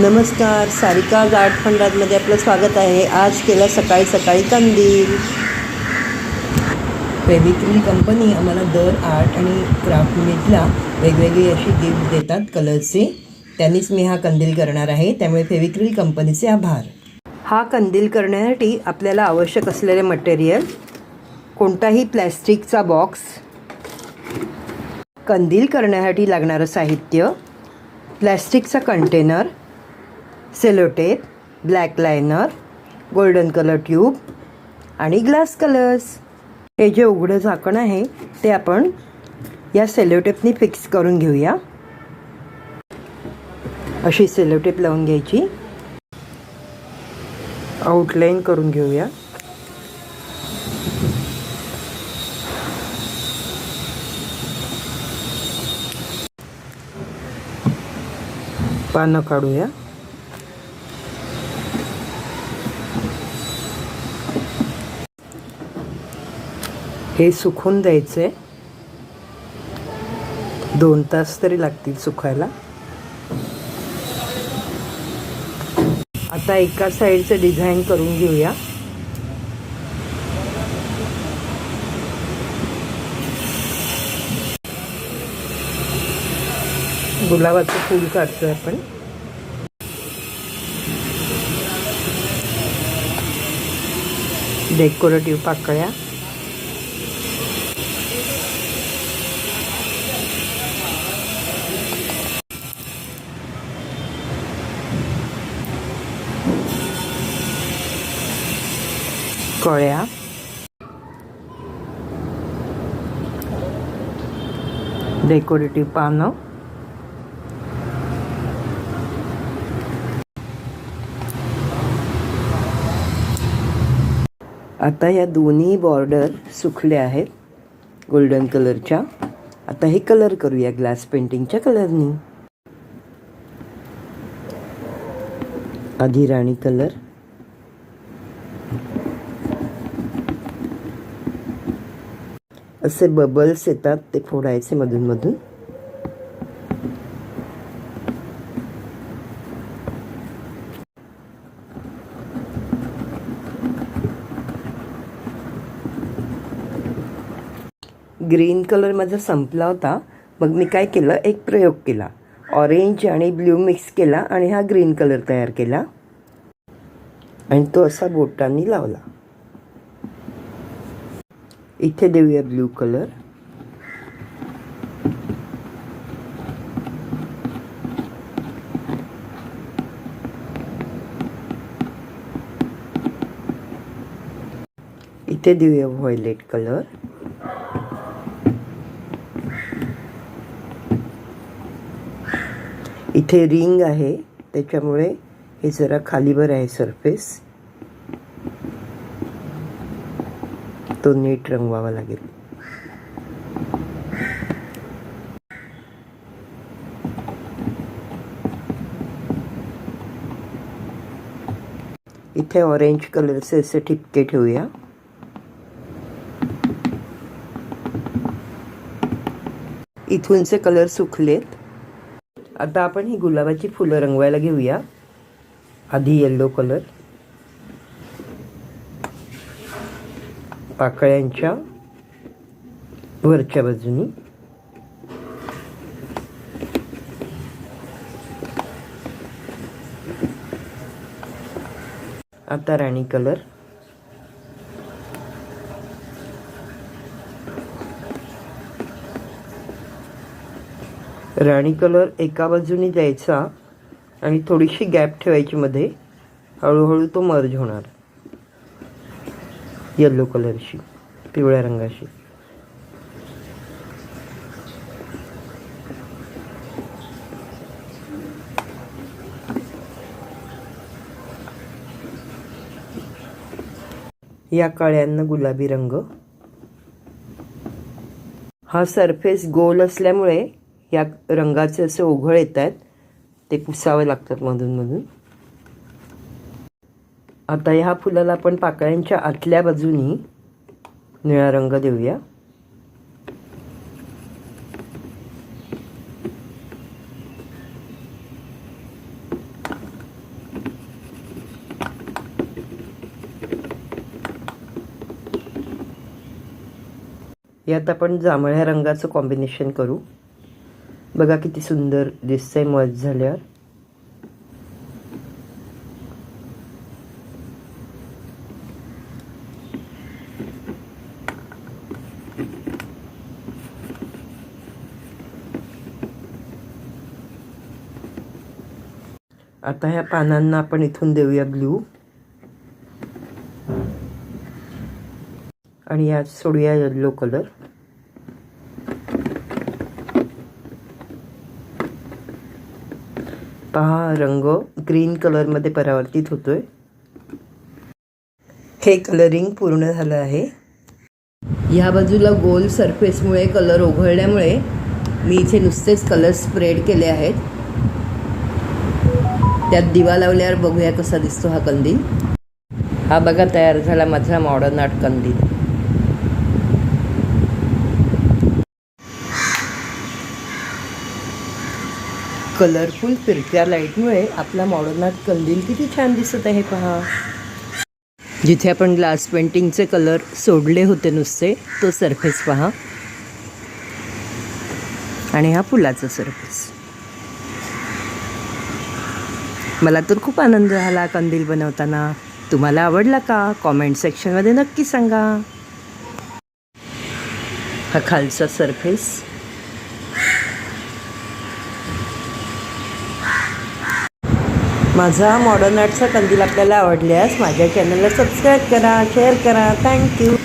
नमस्कार सारिका गाठ फंडातमध्ये आपलं स्वागत आहे. आज केला सकाळी सकाळी कंदील. फेविक्रिल कंपनी आम्हाला दर आर्ट आणि क्राफ्ट मिनिटला वेगवेगळी अशी गिफ्ट देतात कलरचे त्यांनीच मी हा कंदील करणार आहे. त्यामुळे फेविक्रिल कंपनीचे आभार. हा कंदील करण्यासाठी आपल्याला आवश्यक असलेले मटेरियल कोणताही प्लॅस्टिकचा बॉक्स कंदील करण्यासाठी लागणारं साहित्य प्लॅस्टिकचा container sellotape black liner golden colour tube आणि ग्लास कलर्स. हे जे उघडं झाकण आहे ते आपण या सेलोटेपनी फिक्स करून घेऊया. अशी सेलोटेप लावून घ्यायची. आउटलाईन करून घेऊया. पानं काढूया. हे सुकून द्यायचं. आहे दोन तास तरी लागतील सुकायला. आता एका साईडचं डिझाईन करून घेऊया. गुलाबाचं फूल काढतोय आपण. डेकोरेटिव्ह पाकळ्या. कळ्या डेकोरेटिव्ह पानं आता या दोन्ही बॉर्डर सुकल्या आहेत गोल्डन कलरच्या आता हे कलर करूया ग्लास पेंटिंगच्या कलरनी अधिराणी कलर असे बबल्स येतात ते फोडायचे मधून मधून ग्रीन कलर माझा संपला होता. मग मी काय केलं? एक प्रयोग केला. ऑरेंज आणि ब्ल्यू मिक्स केला आणि हा ग्रीन कलर तयार केला. आणि तो असा बोटांनी लावला. इथे देऊया ब्ल्यू कलर. इथे देऊया व्हायलेट कलर. इथे रिंग आहे त्याच्यामुळे हे जरा खालीवर आहे सरफेस. तो नीट रंगवावा लागेल. इथे ऑरेंज कलरचे असे ठिपके ठेवूया इथूनचे कलर सुकलेत. आता आपण ही गुलाबाची फुलं रंगवायला घेऊया. आधी येल्लो कलर पाकळ्यांच्या वरच्या बाजूनी. आता राणी कलर. राणी कलर एका बाजूनी द्यायचा आणि थोडीशी गॅप ठेवायची मध्ये हळूहळू तो मर्ज होणार. येल्लो कलरशी पिवळ्या रंगाशी. या काळ्यांना गुलाबी रंग. हा सरफेस गोल असल्यामुळे या रंगाचे असे ओघळ येत आहेत ते पुसावे लागतात मधून मधून आता ह्या फुलाला आपण पाकळ्यांच्या आतल्या बाजूनी निळा रंग देऊया. यात आपण जांभळ्या रंगाचं कॉम्बिनेशन करू. बघा किती सुंदर दिसतंय मज झाल्यावर. आता ह्या पानांना आपण इथून देऊया ब्ल्यू आणि यात सोडूया येल्लो कलर पहा रंग ग्रीन कलरमध्ये परावर्तित होतोय. हे कलरिंग पूर्ण झालं आहे. या बाजूला गोल सरफेसमुळे कलर ओघळल्यामुळे मी इथे नुसतेच कलर स्प्रेड केले आहेत. त्यात दिवा लावल्यावर बघूया कसा दिसतो हा कंदील. हा बघा तयार झाला माझा मॉडर्न आर्ट कंदील. कलरफुल फिरत्या लाईटमुळे आपला मॉडर्न आर्ट कंदील किती छान दिसत आहे पहा. जिथे आपण ग्लास पेंटिंगचे कलर सोडले होते नुसते तो सरफेस पहा. आणि हा फुलाचा सरफेस मला तर खूप आनंद झाला कंदील बनवताना. तुम्हाला आवडला का? कॉमेंट सेक्शनमध्ये नक्की सांगा. हा खालचा सरफेस माझा मॉडर्न आर्टचा कंदील आपल्याला आवडल्यास माझ्या चॅनलला सबस्क्राईब करा शेअर करा. थँक्यू